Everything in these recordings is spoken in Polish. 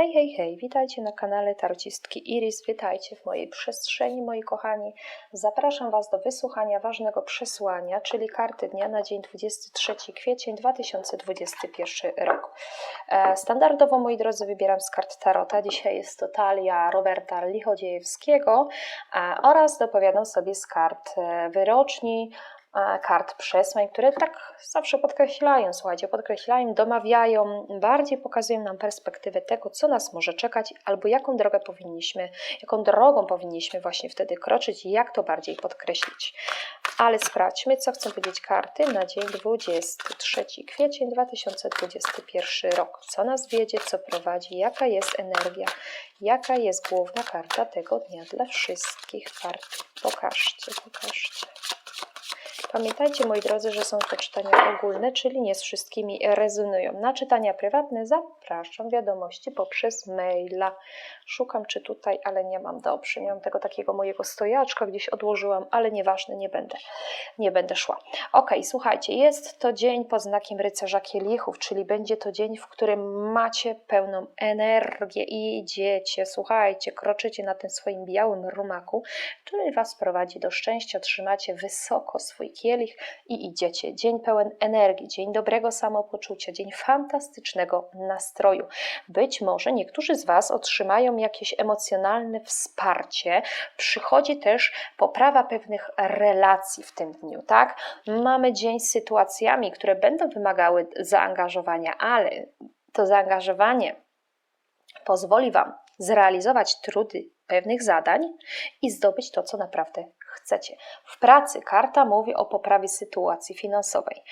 Hej, hej, hej, witajcie na kanale Tarocistki Iris, witajcie w mojej przestrzeni, moi kochani. Zapraszam Was do wysłuchania ważnego przesłania, czyli karty dnia na dzień 23 kwiecień 2021 rok. E, Standardowo, moi drodzy, wybieram z kart Tarota. Dzisiaj jest to talia Roberta Lichodziejewskiego oraz dopowiadam sobie z kart e, wyroczni, kart przesłań, które tak zawsze podkreślają, słuchajcie, podkreślają, domawiają, bardziej pokazują nam perspektywę tego, co nas może czekać, albo jaką drogę powinniśmy, jaką drogą powinniśmy właśnie wtedy kroczyć i jak to bardziej podkreślić. Ale sprawdźmy, co chcą powiedzieć karty na dzień 23 kwiecień 2021 rok. Co nas wiedzie, co prowadzi, jaka jest energia, jaka jest główna karta tego dnia dla wszystkich kart. Pokażcie, pokażcie. Pamiętajcie, moi drodzy, że są to czytania ogólne, czyli nie z wszystkimi rezonują. Na czytania prywatne zapraszam wiadomości poprzez maila. Szukam, czy tutaj, ale nie mam dobrze. Nie mam tego takiego mojego stojaczka, gdzieś odłożyłam, ale nieważne, nie będę, nie będę szła. Ok, słuchajcie, jest to dzień pod znakiem rycerza kielichów, czyli będzie to dzień, w którym macie pełną energię i idziecie, słuchajcie, kroczycie na tym swoim białym rumaku, który was prowadzi do szczęścia, trzymacie wysoko swój kielich i idziecie. Dzień pełen energii, dzień dobrego samopoczucia, dzień fantastycznego nastroju. Być może niektórzy z Was otrzymają jakieś emocjonalne wsparcie. Przychodzi też poprawa pewnych relacji w tym dniu, tak? Mamy dzień z sytuacjami, które będą wymagały zaangażowania, ale to zaangażowanie pozwoli Wam zrealizować trudy pewnych zadań i zdobyć to, co naprawdę chcecie. W pracy karta mówi o poprawie sytuacji finansowej,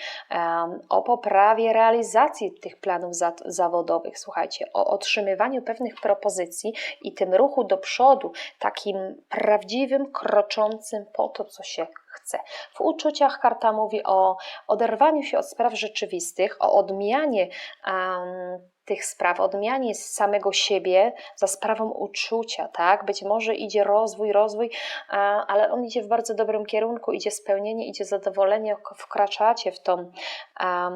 o poprawie realizacji tych planów za- zawodowych, słuchajcie, o otrzymywaniu pewnych propozycji i tym ruchu do przodu, takim prawdziwym, kroczącym po to, co się chce. W uczuciach karta mówi o oderwaniu się od spraw rzeczywistych, o odmianie em, tych spraw, odmianie samego siebie za sprawą uczucia, tak? Być może idzie rozwój, rozwój, ale on idzie w bardzo dobrym kierunku, idzie spełnienie, idzie zadowolenie, wkraczacie w tą, em,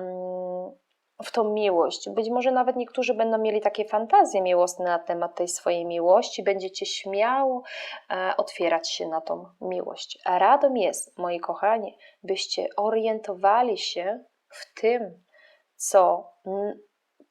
w tą miłość. Być może nawet niektórzy będą mieli takie fantazje miłosne na temat tej swojej miłości, będziecie śmiało e, otwierać się na tą miłość. A radą jest, moi kochani, byście orientowali się w tym, co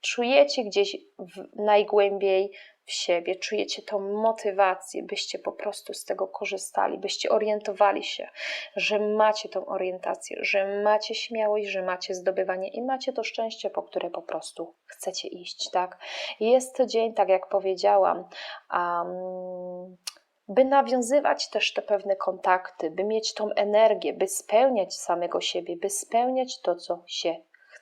czujecie gdzieś w, najgłębiej siebie, czujecie tą motywację, byście po prostu z tego korzystali, byście orientowali się, że macie tą orientację, że macie śmiałość, że macie zdobywanie i macie to szczęście, po które po prostu chcecie iść, tak? Jest to dzień, tak jak powiedziałam, um, by nawiązywać też te pewne kontakty, by mieć tą energię, by spełniać samego siebie, by spełniać to, co się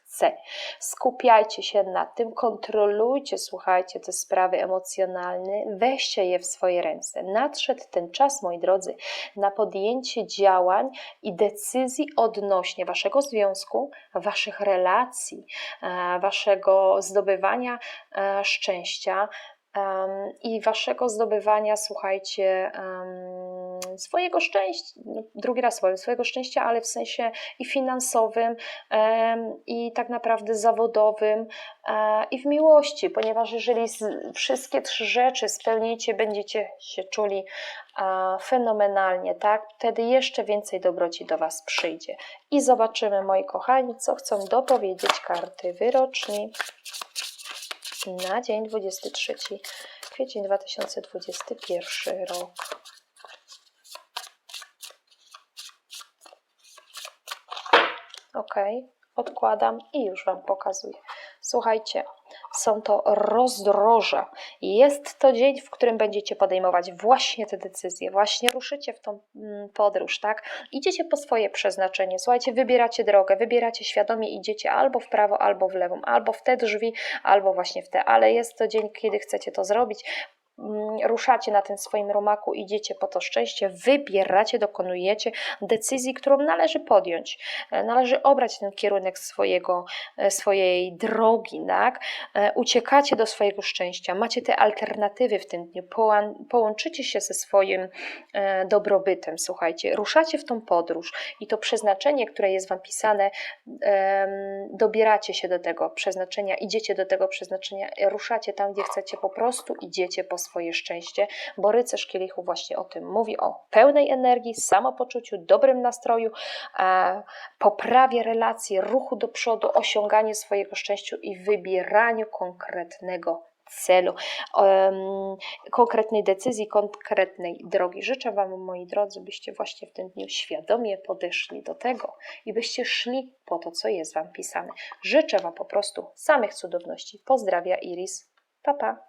chce. Skupiajcie się na tym, kontrolujcie, słuchajcie, te sprawy emocjonalne, weźcie je w swoje ręce. Nadszedł ten czas, moi drodzy, na podjęcie działań i decyzji odnośnie waszego związku, waszych relacji, e, waszego zdobywania e, szczęścia. I waszego zdobywania, słuchajcie, swojego szczęścia, no, drugi raz powiem, swojego szczęścia, ale w sensie i finansowym, i tak naprawdę zawodowym, e, i w miłości, ponieważ jeżeli wszystkie trzy rzeczy spełnicie, będziecie się czuli fenomenalnie, tak? Wtedy jeszcze więcej dobroci do Was przyjdzie. I zobaczymy, moi kochani, co chcą dopowiedzieć karty wyroczni na dzień 23 kwiecień 2021 rok. Ok, odkładam i już Wam pokazuję. Słuchajcie, są to rozdroża. Jest to dzień, w którym będziecie podejmować właśnie te decyzje, właśnie ruszycie w tą mm, podróż, tak? Idziecie po swoje przeznaczenie. Słuchajcie, wybieracie drogę, wybieracie świadomie, idziecie albo w prawo, albo w lewo, albo w te drzwi, albo właśnie w te, ale jest to dzień, kiedy chcecie to zrobić ruszacie na tym swoim rumaku, idziecie po to szczęście, wybieracie, dokonujecie decyzji, którą należy podjąć. E, Należy obrać ten kierunek swojego, e, swojej drogi, tak? E, Uciekacie do swojego szczęścia, macie te alternatywy w tym dniu, połączycie się ze swoim dobrobytem, słuchajcie, ruszacie w tą podróż i to przeznaczenie, które jest Wam pisane, dobieracie się do tego przeznaczenia, idziecie do tego przeznaczenia, ruszacie tam, gdzie chcecie, po prostu idziecie po swoje szczęście, bo rycerz kielichu właśnie o tym mówi, o pełnej energii, samopoczuciu, dobrym nastroju, e, poprawie relacji, ruchu do przodu, osiąganiu swojego szczęścia i wybieraniu konkretnego celu, em, konkretnej decyzji, konkretnej drogi. Życzę Wam, moi drodzy, byście właśnie w tym dniu świadomie podeszli do tego i byście szli po to, co jest Wam pisane. Życzę Wam po prostu samych cudowności. Pozdrawia Iris. Pa, pa.